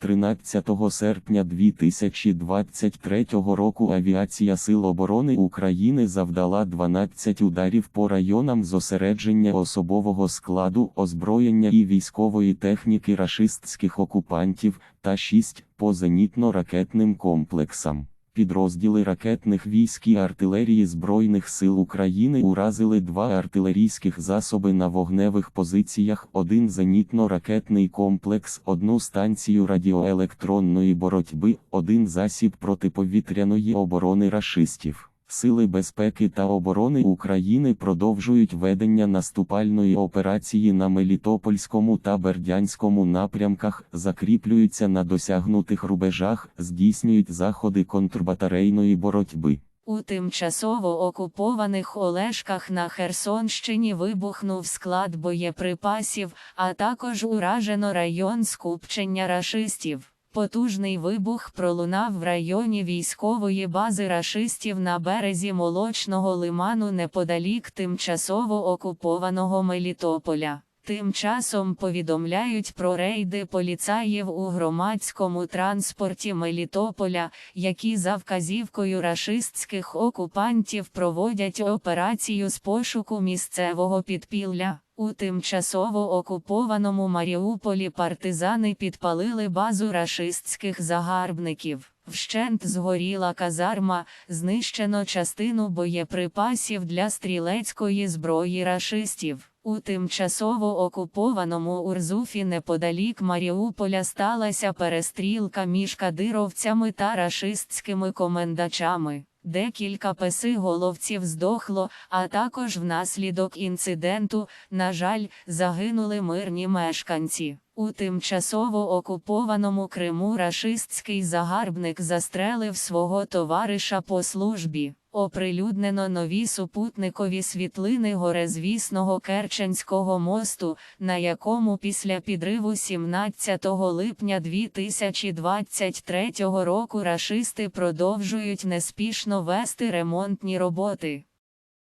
13 серпня 2023 року Авіація Сил оборони України завдала 12 ударів по районам зосередження особового складу, озброєння і військової техніки рашистських окупантів та 6 по зенітно-ракетним комплексам. Підрозділи ракетних військ і артилерії Збройних сил України уразили два артилерійських засоби на вогневих позиціях, один зенітно-ракетний комплекс, одну станцію радіоелектронної боротьби, один засіб протиповітряної оборони рашистів. Сили безпеки та оборони України продовжують ведення наступальної операції на Мелітопольському та Бердянському напрямках, закріплюються на досягнутих рубежах, здійснюють заходи контрбатарейної боротьби. У тимчасово окупованих Олешках на Херсонщині вибухнув склад боєприпасів, а також уражено район скупчення рашистів. Потужний вибух пролунав в районі військової бази рашистів на березі молочного лиману неподалік тимчасово окупованого Мелітополя. Тим часом повідомляють про рейди поліцаїв у громадському транспорті Мелітополя, які за вказівкою рашистських окупантів проводять операцію з пошуку місцевого підпілля. У тимчасово окупованому Маріуполі партизани підпалили базу рашистських загарбників. Вщент згоріла казарма, знищено частину боєприпасів для стрілецької зброї рашистів. У тимчасово окупованому Урзуфі неподалік Маріуполя сталася перестрілка між кадировцями та рашистськими комендачами. Декілька песиголовців здохло, а також внаслідок інциденту, на жаль, загинули мирні мешканці. У тимчасово окупованому Криму рашистський загарбник застрелив свого товариша по службі. Оприлюднено нові супутникові світлини горезвісного Керченського мосту, на якому після підриву 17 липня 2023 року рашисти продовжують неспішно вести ремонтні роботи.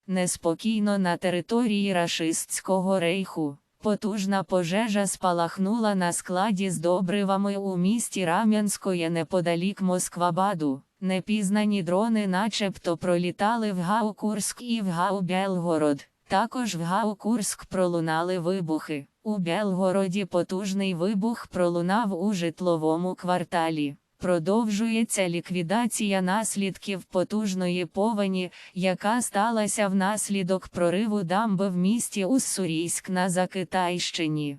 Неспокійно на території рашистського рейху. Потужна пожежа спалахнула на складі з добривами у місті Рам'янської неподалік Москвабаду. Непізнані дрони начебто пролітали в Гау-Курськ і в Гау-Белгород. Також в Гау-Курськ пролунали вибухи. У Белгороді потужний вибух пролунав у житловому кварталі. Продовжується ліквідація наслідків потужної повені, яка сталася внаслідок прориву дамби в місті Уссурійськ на Закитайщині.